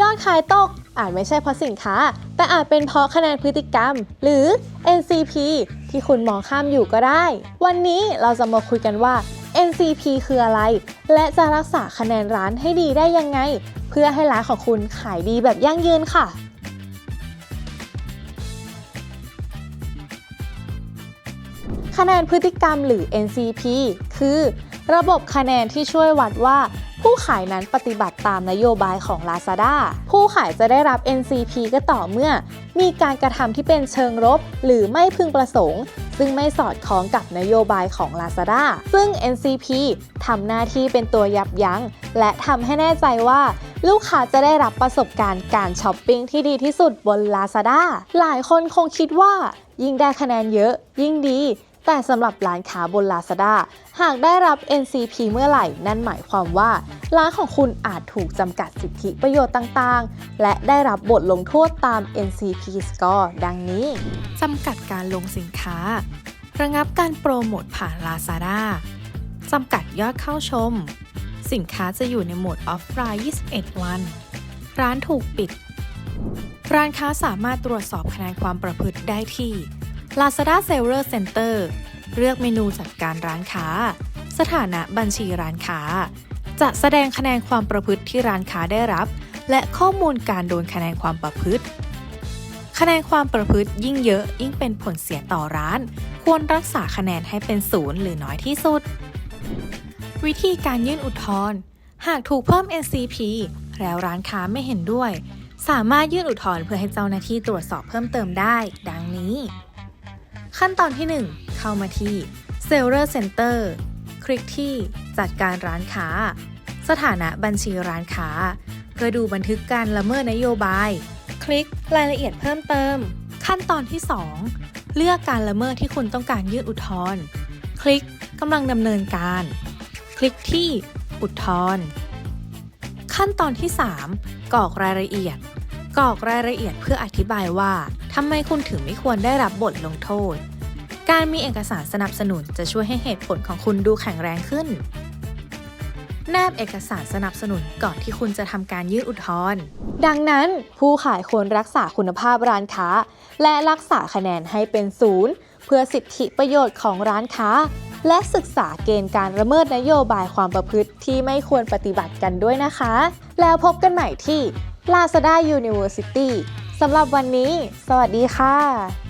ยอดขายตกอาจไม่ใช่เพราะสินค้า แต่อาจเป็นเพราะคะแนนพฤติกรรม หรือ NCP ที่คุณมองข้ามอยู่ก็ได้ วันนี้เราจะมาคุยกันว่า NCP คืออะไร และจะรักษาคะแนนร้านให้ดีได้ยังไง เพื่อให้ร้านของคุณขายดีแบบยั่งยืนค่ะ คะแนนพฤติกรรมหรือ NCP คือ ระบบคะแนนที่ช่วยวัดว่า ผู้ขายนั้นปฏิบัติตามนโยบายของ Lazada ผู้ขายจะได้รับ NCP ก็ต่อเมื่อ มีการกระทำที่เป็นเชิงลบหรือไม่พึงประสงค์ ซึ่งไม่สอดคล้องกับนโยบายของ Lazada ซึ่ง NCP ทำหน้าที่เป็นตัวยับยั้ง และทำให้แน่ใจว่าลูกค้าจะได้รับประสบการณ์การช้อปปิ้งที่ดีที่สุดบน Lazada หลายคนคงคิดว่า ยิ่งได้คะแนนเยอะ ยิ่งดี แต่สำหรับร้านค้าบน Lazada หากได้รับ NCP เมื่อไหร่ นั่นหมายความว่า ร้านของคุณอาจถูกจำกัดสิทธิประโยชน์ต่างๆ และได้รับบทลงโทษตาม NCP Score ดังนี้จำกัดการลงสินค้า ระงับการโปรโมทผ่าน Lazada จำกัดยอดเข้าชม สินค้าจะอยู่ในโหมดออฟไลน์ 21 วัน ร้านถูกปิด ร้านค้าสามารถตรวจสอบคะแนนความประพฤติได้ที่ Lazada Seller Center เลือกเมนูจัดการร้านค้า สถานะบัญชีร้านค้า จะแสดงคะแนนความประพฤติที่ร้านค้าได้รับ และข้อมูลการโดนคะแนนความประพฤติ คะแนนความประพฤติยิ่งเยอะยิ่งเป็นผลเสียต่อร้าน ควรรักษาคะแนนให้เป็นศูนย์หรือน้อยที่สุด วิธีการยื่นอุทธรณ์หากถูกเพิ่ม NCP แล้วร้านค้าไม่เห็นด้วย สามารถยื่นอุทธรณ์เพื่อให้เจ้าหน้าที่ตรวจสอบเพิ่มเติมได้ ดังนี้ ขั้นตอนที่ 1 เข้ามาที่ Seller Center คลิกที่จัดการร้านค้า สถานะบัญชีร้านค้า เพื่อดูบันทึกการละเมิดนโยบาย คลิกรายละเอียดเพิ่มเติม ขั้นตอนที่ 2 เลือกการละเมิดที่คุณต้องการยื่นอุทธรณ์คลิกกำลังดำเนินการ คลิกที่อุทธรณ์ขั้นตอนที่ 3 กรอกรายละเอียด กรอกรายละเอียดเพื่ออธิบายว่าทำไมคุณถึงไม่ควรได้รับบทลงโทษ การมีเอกสารสนับสนุนจะช่วยให้เหตุผลของคุณดูแข็งแรงขึ้น แนบเอกสารสนับสนุนก่อนที่คุณจะทำการยื่นอุทธรณ์ ดังนั้นผู้ขายควรรักษาคุณภาพร้านค้า และรักษาคะแนนให้เป็นศูนย์เพื่อสิทธิประโยชน์ของร้านค้า และศึกษาเกณฑ์การละเมิดนโยบายความประพฤติที่ไม่ควรปฏิบัติกันด้วยนะคะ แล้วพบกันใหม่ที่ Lazada University สำหรับวันนี้ สวัสดีค่ะ